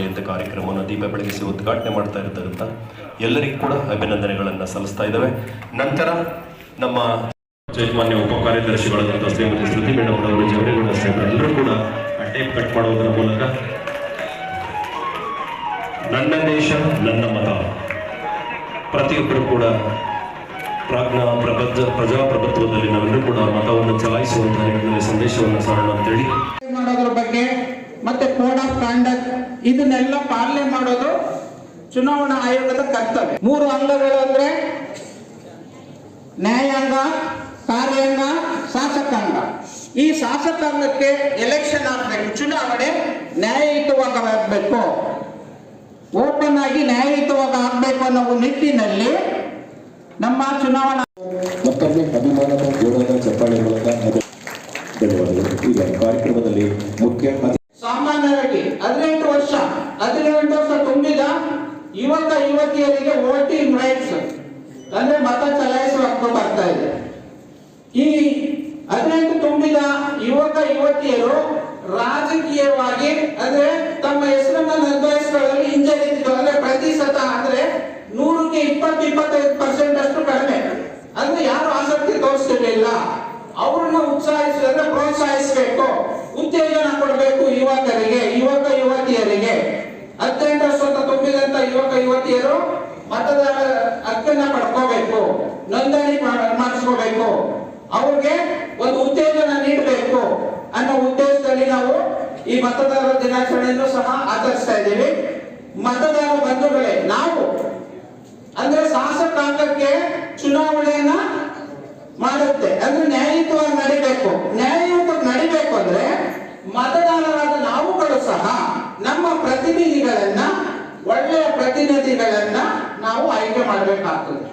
ಹೊಡೆಯುವಂಥ ಕಾರ್ಯಕ್ರಮವನ್ನು ದೀಪ ಬೆಳಗಿಸಿ ಉದ್ಘಾಟನೆ ಮಾಡ್ತಾ ಇರೋದ್ರಿಂದ ಎಲ್ಲರಿಗೂ ಕೂಡ ಅಭಿನಂದನೆಗಳನ್ನು ಸಲ್ಲಿಸ್ತಾ ಇದ್ದಾವೆ. ನಂತರ ನಮ್ಮ ಮಾನ್ಯ ಉಪ ಕಾರ್ಯದರ್ಶಿಗಳಾದಂಥ ಶ್ರೀಮತಿ ಶ್ರುತಿ ಮೇಡಮ್ ಅವರು ಜವರೇಗೌಡ ಎಲ್ಲರೂ ಕೂಡ ಟೇಪ್ ಕಟ್ ಮಾಡುವುದರ ಮೂಲಕ ನನ್ನ ದೇಶ, ನನ್ನ ಮತ. ಪ್ರತಿಯೊಬ್ಬರು ಕೂಡ ಪ್ರಾಜ್ಞಾ ಪ್ರಬದ್ಧ ಪ್ರಜಾಪ್ರಭುತ್ವದಲ್ಲಿ ನಾವೆಲ್ಲರೂ ಕೂಡ ಮತವನ್ನು ಚಲಾಯಿಸುವಂತಹ ಸಂದೇಶವನ್ನು ಸಾರೋಣ ಅಂತೇಳಿ ಮಾಡೋದ್ರ ಬಗ್ಗೆ ಮತ್ತೆ ಕೋಡ್ ಆಫ್ ಕಾಂಡಕ್ಟ್ ಇದನ್ನೆಲ್ಲ ಪಾಲನೆ ಮಾಡೋದು ಚುನಾವಣಾ ಆಯೋಗದ ಕರ್ತವ್ಯ. ಮೂರು ಅಂಗಗಳು ಅಂದ್ರೆ ನ್ಯಾಯಾಂಗ ಕಾರ್ಯಾಂಗ ಶಾಸಕಾಂಗ. ಈ ಶಾಸಕಾಂಗಕ್ಕೆ ಎಲೆಕ್ಷನ್ ಆಗ್ಬೇಕು. ಚುನಾವಣೆ ನ್ಯಾಯಯುತವಾಗಿ ಆಗ್ಬೇಕು. ಓಪನ್ ಆಗಿ ನ್ಯಾಯಯುತವಾಗ ಆಗ್ಬೇಕು ಅನ್ನೋ ನಿಟ್ಟಿನಲ್ಲಿ ನಮ್ಮ ಚುನಾವಣಾ ಮತ್ತೊಮ್ಮೆ ಅಭಿಮಾನದ ಚಪ್ಪಾಳೆ ಮೂಲಕ ಧನ್ಯವಾದಗಳು. ಈಗ ಕಾರ್ಯಕ್ರಮದಲ್ಲಿ ಮುಖ್ಯ ಸಾಮಾನ್ಯವಾಗಿ ಹದಿನೆಂಟು ಹದಿನೆಂಟು ವರ್ಷ ತುಂಬಿದ ಯುವಕ ಯುವತಿಯರಿಗೆ ವೋಟಿಂಗ್ ರೈಟ್ಸ್ ಅಂದ್ರೆ ಮತ ಚಲಾಯಿಸುವ ಹಕ್ಕು ಬರ್ತಾ ಇದೆ. ಈ ಹದಿನೆಂಟು ತುಂಬಿದ ಯುವಕ, ಯುವತಿಯರು ರಾಜಕೀಯವಾಗಿ, ಅಂದ್ರೆ ತಮ್ಮ ಹೆಸರನ್ನ ನಿರ್ಧರಿಸಿಕೊಳ್ಳಲು ಹಿಂಜರಿತಿದ್ರು ಅಂದ್ರೆ ಪ್ರತಿಶತ ಅಂದ್ರೆ ನೂರಕ್ಕೆ ಇಪ್ಪತ್ತು, ಇಪ್ಪತ್ತೈದು ಪರ್ಸೆಂಟ್ ಅಷ್ಟು ಕಡಿಮೆ. ಅಂದ್ರೆ ಯಾರು ಆಸಕ್ತಿ ತೋರಿಸ್ತಿರ್ಲಿಲ್ಲ. ಅವ್ರನ್ನ ಉತ್ಸಾಹಿಸಿದ್ರೆ ಪ್ರೋತ್ಸಾಹಿಸಬೇಕು ಉತ್ತೇಜನ ಕೊಡಬೇಕು ಯುವಕರಿಗೆ ಯುವಕ ಯುವತಿಯರಿಗೆ ಹದಿನೆಂಟು ವರ್ಷ ತುಂಬಿದಂತ ಯುವಕ ಯುವತಿಯರು ಮತದಾರ ಹಕ್ಕನ್ನ ಪಡ್ಕೋಬೇಕು, ನೋಂದಣಿ ಮಾಡ್- ಮಾಡಿಸ್ಕೋಬೇಕು. ಅವ್ರಿಗೆ ಒಂದು ಉತ್ತೇಜನ ನೀಡಬೇಕು ಅನ್ನೋ ಉದ್ದೇಶದಲ್ಲಿ ನಾವು ಈ ಮತದಾರರ ದಿನಾಚರಣೆಯನ್ನು ಸಹ ಆಚರಿಸ್ತಾ ಇದ್ದೀವಿ. ಮತದಾರ ಬಂಧುಗಳೇ, ನಾವು ಅಂದ್ರೆ ಶಾಸಕಾಂಗಕ್ಕೆ ಚುನಾವಣೆಯನ್ನ ಮಾಡುತ್ತೆ. ಅಂದ್ರೆ ನ್ಯಾಯಯುತವಾಗಿ ನಡಿಬೇಕು ನ್ಯಾಯಯುತವಾಗಿ ನಡಿಬೇಕು ಅಂದ್ರೆ ಮತದಾರರಾದ ನಾವುಗಳು ಸಹ ನಮ್ಮ ಪ್ರತಿನಿಧಿಗಳನ್ನ ಒಳ್ಳೆಯ ಪ್ರತಿನಿಧಿಗಳನ್ನ ನಾವು ಆಯ್ಕೆ ಮಾಡಬೇಕಾಗ್ತದೆ.